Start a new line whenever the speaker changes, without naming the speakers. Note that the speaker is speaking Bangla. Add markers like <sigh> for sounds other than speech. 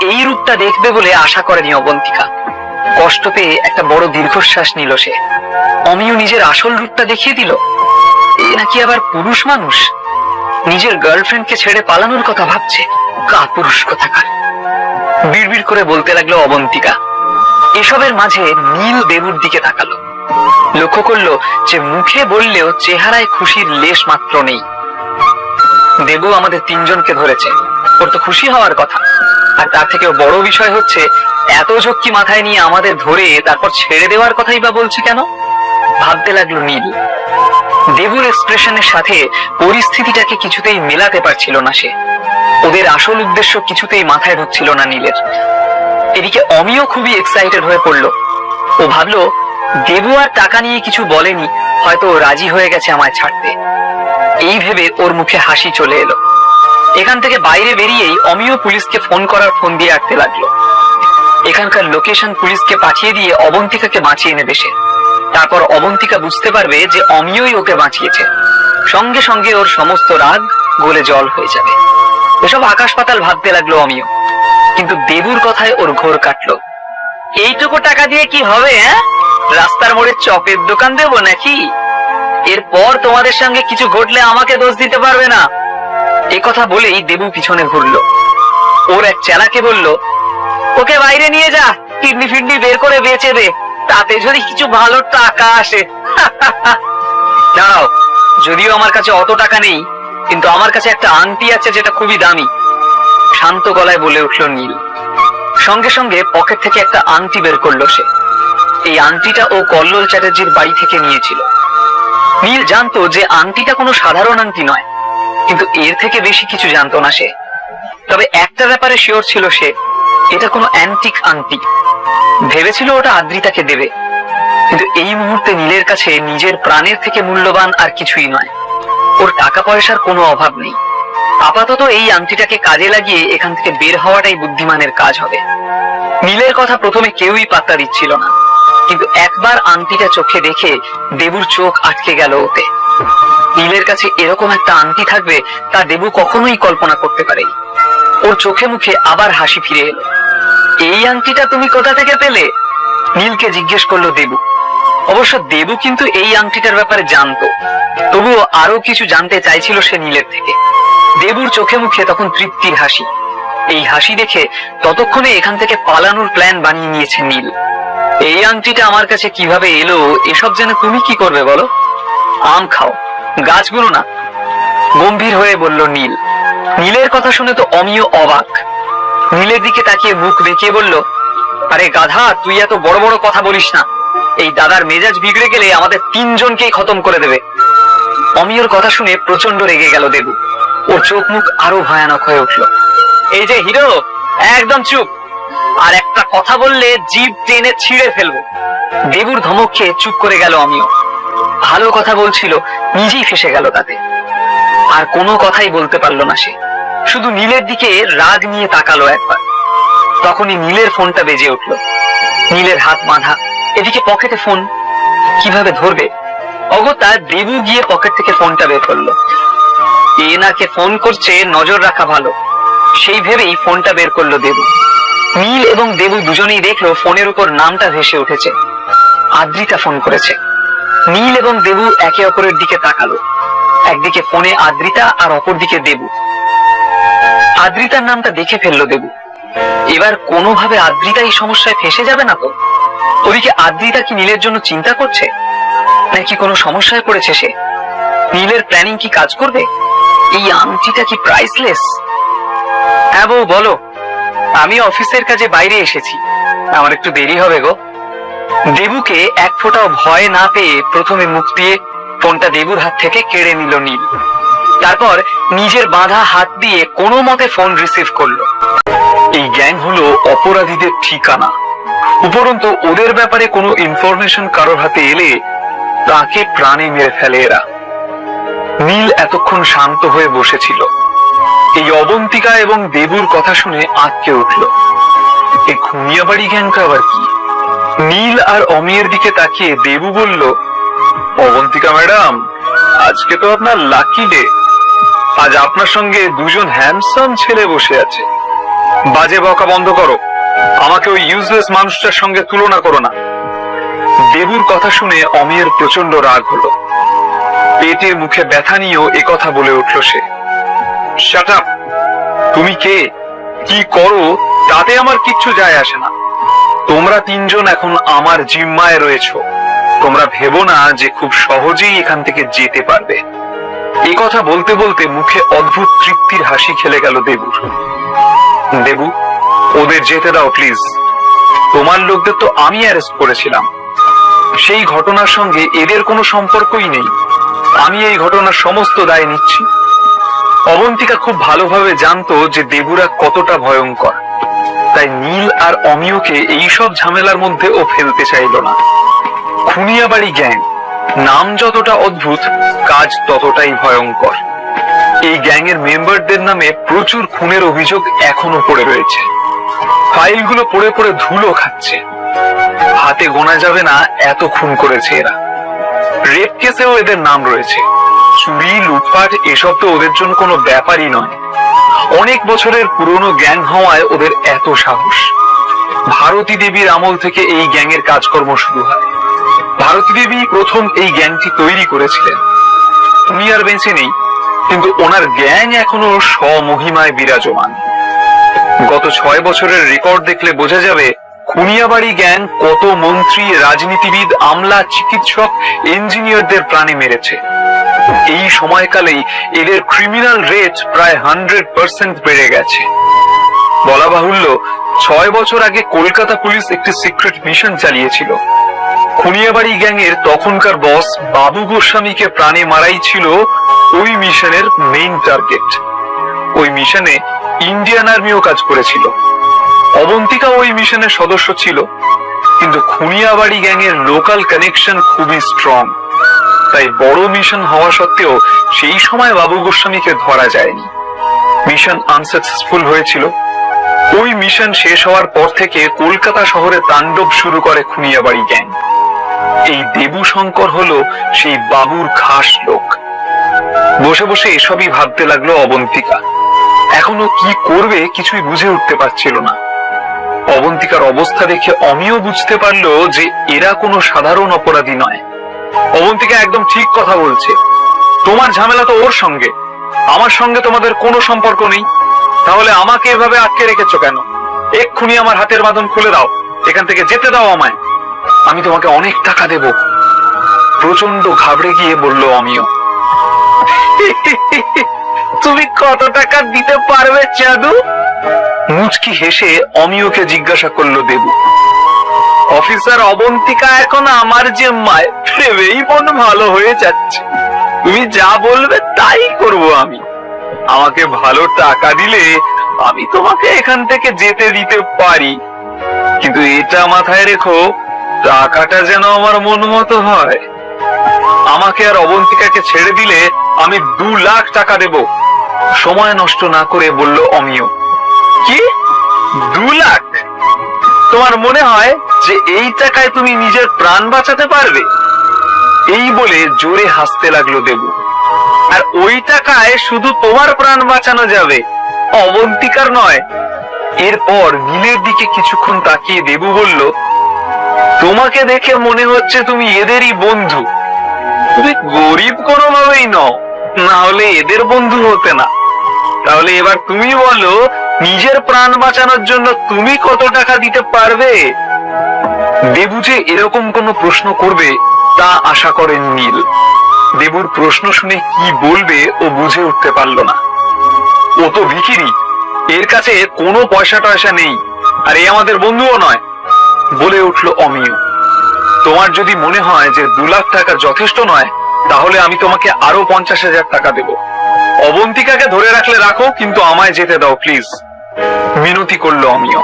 এই রূপটা দেখবে বলে আশা করেনি অবন্তিকা। কষ্ট পেয়ে একটা বড় দীর্ঘশ্বাস নিল সে। অমিও নিজের আসল রূপটা দেখিয়ে দিল। এ নাকি আবার পুরুষ মানুষ? নিজের গার্লফ্রেন্ডকে ছেড়ে পালানোর কথা ভাবছে। কা পুরুষ কোথাকার। বিড়বিড় করে বলতে লাগল অবন্তিকা। এসবের মাঝে নীল দেবুর দিকে তাকালো। লক্ষ্য করল যে মুখে বললেও চেহারায় খুশির লেশ মাত্র নেই। দেবু আমাদের তিনজনকে ধরেছে। ওর তো খুশি হওয়ার কথা। আর তার থেকে বড় বিষয় হচ্ছে, এত ঝক্কি মাথায় নিয়ে আমাদের ধরে তারপর ছেড়ে দেওয়ার কথাই বা বলছে কেন? ভাবতে লাগল নীল। দেবুর এক্সপ্রেশনের সাথে পরিস্থিতিটাকে কিছুতেই মেলাতে পারছিল না সে। ওদের আসল উদ্দেশ্য কিছুতেই মাথায় ঢুকছিল না নীলের। এদিকে অমিও খুবই এক্সাইটেড হয়ে পড়ল। ও ভাবলো, দেবু আর টাকা নিয়ে কিছু বলেনি, হয়তো রাজি হয়ে গেছে আমায় ছাড়তে। এই ভেবে ওর মুখে হাসি চলে এলো। এখান থেকে বাইরে বেরিয়েই অমিও পুলিশকে ফোন করার ফোন দিয়ে আটতে লাগল। এখানকার লোকেশন পুলিশকে পাঠিয়ে দিয়ে অবন্তিকাকে বাঁচিয়ে নেবে সে। তারপর অবন্তিকা বুঝতে পারবে যে অমিয়ই ওকে বাঁচিয়েছে। সঙ্গে সঙ্গে ওর সমস্ত রাগ গলে জল হয়ে যাবে। এসব আকাশ পাতাল ভাবতে লাগল অমিয়। কিন্তু দেবুর কথায় ওর ঘোর কাটলো। এইটুকু টাকা দিয়ে কি হবে হ্যাঁ? রাস্তার মোড়ে চপের দোকান দেবো নাকি? এরপর তোমাদের সঙ্গে কিছু ঘটলে আমাকে দোষ দিতে পারবে না। এ কথা বলেই দেবু পিছনে ঘুরলো। ওর এক চেলাকে বলল, ওকে বাইরে নিয়ে যা, কিডনি ফিডনি বের করে বেচে দে, তাতে যদি কিছু ভালো টাকা আসে। <laughs> দাঁড়াও, যদিও আমার কাছে অত টাকা নেই, কিন্তু আমার কাছে একটা আংটি আছে যেটা খুবই দামি। শান্ত গলায় বলে উঠল নীল। সঙ্গে সঙ্গে পকেট থেকে একটা আংটি বের করল সে। এই আংটিটা ও কল্লোল চ্যাটার্জির বাড়ি থেকে নিয়েছিল। নীল জানতো যে আংটিটা কোনো সাধারণ আংটি নয়। কিন্তু এর থেকে বেশি কিছু জানতো না সে। তবে একটা ব্যাপারে শিওর ছিল সে, এটা কোনো অ্যান্টিক আংটি। ভেবেছিল ওটা আদ্রিতাকে দেবে। কিন্তু এই মুহূর্তে নীলের কাছে নিজের প্রাণের থেকে মূল্যবান আর কিছুই নয়। ওর টাকা পয়সার কোনো অভাব নেই। আপাতত এই আংটিটাকে কাজে লাগিয়ে এখান থেকে বের হওয়াটাই বুদ্ধিমানের কাজ হবে। নীলের কথা প্রথমে কেউই পাত্তা দিচ্ছিল না। কিন্তু একবার আংটিটা চোখে দেখে দেবুর চোখ আটকে গেল ওতে। নীলের কাছে এরকম একটা আংটি থাকবে তা দেবু কখনোই কল্পনা করতে পারেনি ওর চোখে মুখে আবার হাসি ফিরে এলো। এই আংটিটা তুমি কোথা থেকে পেলে? নীলকে জিজ্ঞেস করল দেবু। অবশ্য দেবু কিন্তু এই আংটিটার ব্যাপারে জানতো। তবুও আরও কিছু জানতে চাইছিল সে নীলের থেকে। দেবুর চোখে মুখে তখন তৃপ্তির হাসি। এই হাসি দেখে ততক্ষণে এখান থেকে পালানোর প্ল্যান বানিয়ে নিয়েছে নীল। এই আংটিটা আমার কাছে কীভাবে এলো, এসব যেন তুমি কি করবে বলো? আম খাও। গাছগুলো না গম্ভীর হয়ে বলল, নীল। নীলের কথা শুনে তো অমিয় অবাক। নীলের দিকে তাকিয়ে মুখ বেঁকিয়ে বলল, আরে গাধা, তুই এত বড় বড় কথা বলিস না। এই দাদার মেজাজ বিগড়ে গেলে আমাদের তিনজনকেই খতম করে দেবে। অমিয়র কথা শুনে প্রচণ্ড রেগে গেল দেবু। ওর চোখ মুখ আরও ভয়ানক হয়ে উঠল। এই যে হিরো, একদম চুপ। আর একটা কথা বললে জিভ টেনে ছিঁড়ে ফেলব। দেবুর ধমক খেয়ে চুপ করে গেল আমিও ভালো কথা বলছিল, নিজেই ফেসে গেল তাতে। আর কোনো কথাই বলতে পারল না সে। শুধু নীলের দিকে রাগ নিয়ে তাকালো একবার। তখনই নীলের ফোনটা বেজে উঠল। নীলের হাত বাঁধা। এদিকে পকেটে ফোন। কীভাবে ধরবে? অগত্যা দেবু গিয়ে পকেট থেকে ফোনটা বের করল। এনাকে ফোন করছে, নজর রাখা ভালো। সেই ভেবেই ফোনটা বের করল দেবু নীল এবং দেবু দুজনেই দেখল ফোনের উপর নামটা ভেসে উঠেছে। আদ্রিতা ফোন করেছে। নীল এবং দেবু একে অপরের দিকে তাকালো। একদিকে ফোনে আদ্রিতা আর অপরদিকে দেবু। আদ্রিতার নামটা দেখে ফেলল দেবু। এবার কোনোভাবে আদ্রিতা এই সমস্যায় ফেসে যাবে না তো? ওদিকে আদ্রিতা কি নীলের জন্য চিন্তা করছে? নাকি কোনো সমস্যায় পড়েছে সে? নীলের প্ল্যানিং কি কাজ করবে? এই আংটিটা কি প্রাইসলেস হ্যাঁ বউ, বলো। আমি অফিসের কাজে বাইরে এসেছি। আমার একটু দেরি হবে গো। দেবুকে এক ফোঁটাও ভয় না পেয়ে প্রথমে মুখ দিয়ে ফোনটা দেবুর হাত থেকে কেড়ে নিল নীল। তারপর নিজের বাঁধা হাত দিয়ে কোনো মতে ফোন রিসিভ করল। এই গ্যাং হলো অপরাধীদের ঠিকানা। উপরন্তু ওদের ব্যাপারে কোনো ইনফরমেশন কারোর হাতে এলে তাকে প্রাণে মেরে ফেলে এরা। নীল এতক্ষণ শান্ত হয়ে বসেছিল। এই অবন্তিকা এবং দেবুর কথা শুনে আঁতকে উঠল। এই ঘুমিয়া বাড়ি গ্যাংটা আবার কি? নীল আর অমিয়ের দিকে তাকিয়ে দেবু বলল, অবন্তিকা ম্যাডাম, আজকে তো আপনার লাকি ডে। আজ আপনার সঙ্গে দুজন হ্যান্ডসাম ছেলে বসে আছে।
বাজে বকা বন্ধ করো। আমাকে ওই ইউজলেস মানুষটার সঙ্গে তুলনা করো না।
দেবুর কথা শুনে অমিয়ের প্রচণ্ড রাগ হলো। পেটে মুখে ব্যথা নিয়েও এ কথা বলে উঠল সে।
তুমি কে? কি করো? তাতে আমার কিচ্ছু যায় আসে না।
তোমরা তিনজন এখন আমার জিম্মায় রয়েছো। তোমরা ভেবো না যে খুব সহজেই এখান থেকে যেতে পারবে। এই কথা বলতে বলতে মুখে অদ্ভুত তৃপ্তির হাসি খেলে গেল দেবুর দেবু, ওদের যেতে দাও, প্লিজ। তোমার লোকদের তো আমি অ্যারেস্ট করেছিলাম। সেই ঘটনার সঙ্গে এদের কোনো সম্পর্কই নেই। আমি এই ঘটনার সমস্ত দায় নিচ্ছি। অবন্তিকা খুব ভালোভাবে জানতো যে দেবুরা কতটা ভয়ঙ্কর। তাই নীল আর অমিয়কে এইসব ঝামেলার মধ্যে ও ফেলতে চাইল না। খুনিয়াবাড়ি গ্যাং, নাম যতটা অদ্ভুত, কাজ ততটাই ভয়ঙ্কর। এই গ্যাংয়ের মেম্বারদের নামে প্রচুর খুনের অভিযোগ এখনও পড়ে রয়েছে। ফাইলগুলো পড়ে পড়ে ধুলো খাচ্ছে। হাতে গোনা যাবে না এত খুন করেছে এরা। রেপ কেসেও এদের নাম রয়েছে। চুরি, লুটপাট, এসব তো ওদের জন্য কোনো ব্যাপারই নয়। অনেক বছরের পুরনো গ্যাং হওয়ায় ওদের এত সাহস। ভারতী দেবীর আমল থেকে এই গ্যাংয়ের কাজকর্ম শুরু হয়। ভারতী দেবী প্রথম এই গ্যাংটি তৈরি করেছিলেন। উনি আর বেঁচে নেই, কিন্তু ওনার গ্যাং এখনও স্বমহিমায় বিরাজমান। গত ছয় বছরের রেকর্ড দেখলে বোঝা যাবে, খুনিয়াবাড়ি গ্যাং কত মন্ত্রী, রাজনীতিবিদ, আমলা, চিকিৎসক, ইঞ্জিনিয়ারদের প্রাণে মেরেছে। এই সময়কালেই এদের ক্রিমিনাল রেট প্রায় হান্ড্রেড পার্সেন্ট বেড়ে গেছে। বলা বাহুল্য, ছয় বছর আগে কলকাতা পুলিশ একটি সিক্রেট মিশন চালিয়েছিল। খুনিয়াবাড়ি গ্যাংয়ের তখনকার বস বাবু গোস্বামীকে প্রাণে মারাই ছিল ওই মিশনের মেইন টার্গেট ওই মিশনে ইন্ডিয়ান আর্মিও কাজ করেছিল। অবন্তিকা ওই মিশনের সদস্য ছিল। কিন্তু খুনিয়াবাড়ি গ্যাংয়ের লোকাল কানেকশন খুবই স্ট্রং তাই বড় মিশন হওয়া সত্ত্বেও সেই সময় বাবু গোস্বামীকে ধরা যায়নি। মিশন আনসাকসেসফুল হয়েছিল। ওই মিশন শেষ হওয়ার পর থেকে কলকাতা শহরে তাণ্ডব শুরু করে খুনিয়াবাড়ি গ্যাং। এই দেবু শঙ্কর হলো সেই বাবুর খাস লোক। বসে বসে এসবই ভাবতে লাগল অবন্তিকা। এখনও কি করবে কিছুই বুঝে উঠতে পারছিল না। অবন্তিকার অবস্থা দেখে অমিও বুঝতে পারল যে এরা কোনো সাধারণ অপরাধী নয়। অবন্তিকা একদম ঠিক কথা বলছে। তোমার ঝামেলা তো ওর সঙ্গে। আমার সঙ্গে তোমাদের কোনো সম্পর্ক নেই। তাহলে আমাকে এভাবে আটকে রেখেছো কেন? এক্ষুনি আমার হাতের বাঁধন খুলে দাও। এখান থেকে যেতে দাও আমায়। আমি তোমাকে অনেক টাকা দেব। প্রচণ্ড ঘাবড়ে গিয়ে বলল অমিয় <laughs> তুমি কত টাকা দিতে পারবে চাদু মুচকি হেসে অমিয়কে জিজ্ঞাসা করল দেবু। অফিসার অবন্তিকা এখন আমার যে মায় ভেবেই মন ভালো হয়ে যাচ্ছে। তুমি যা বলবে তাই করব আমি। আমাকে ভালো টাকা দিলে আমি তোমাকে এখান থেকে যেতে দিতে পারি। কিন্তু এটা মাথায় রেখো, টাকাটা যেন আমার মন মতো হয়। আমাকে আর অবন্তিকাকে ছেড়ে দিলে আমি দু লাখ টাকা দেব। সময় নষ্ট না করে বলল অমিয়। কি? দু লাখ? তোমার মনে হয় যে এই টাকায় তুমি নিজের প্রাণ বাঁচাতে পারবে? এই বলে জোরে হাসতে লাগল দেবু। আর ওই টাকায় শুধু তোমার প্রাণ বাঁচানো যাবে, অবন্তিকার নয়। এরপর নীলের দিকে কিছুক্ষণ তাকিয়ে দেবু বলল, তোমাকে দেখে মনে হচ্ছে তুমি এদেরই বন্ধু। তুমি গরিব কোনোভাবেই নও, না হলে এদের বন্ধু হতে না। তাহলে এবার তুমি বলো, নিজের প্রাণ বাঁচানোর জন্য তুমি কত টাকা দিতে পারবে? দেবু যে এরকম কোনো প্রশ্ন করবে তা আশা করেন নীল। দেবুর প্রশ্ন শুনে কি বলবে ও বুঝে উঠতে পারল না। ও তো ভিখিরি, এর কাছে কোনো পয়সা টয়সা নেই, আর এ আমাদের বন্ধুও নয়, বলে উঠল অমিয় তোমার যদি মনে হয় যে দু লাখ টাকা যথেষ্ট নয়, তাহলে আমি তোমাকে আরও পঞ্চাশ হাজার টাকা দেব। অবন্তিকাকে ধরে রাখলে রাখো, কিন্তু আমায় যেতে দাও, প্লিজ। মিনতি করল অমিয়।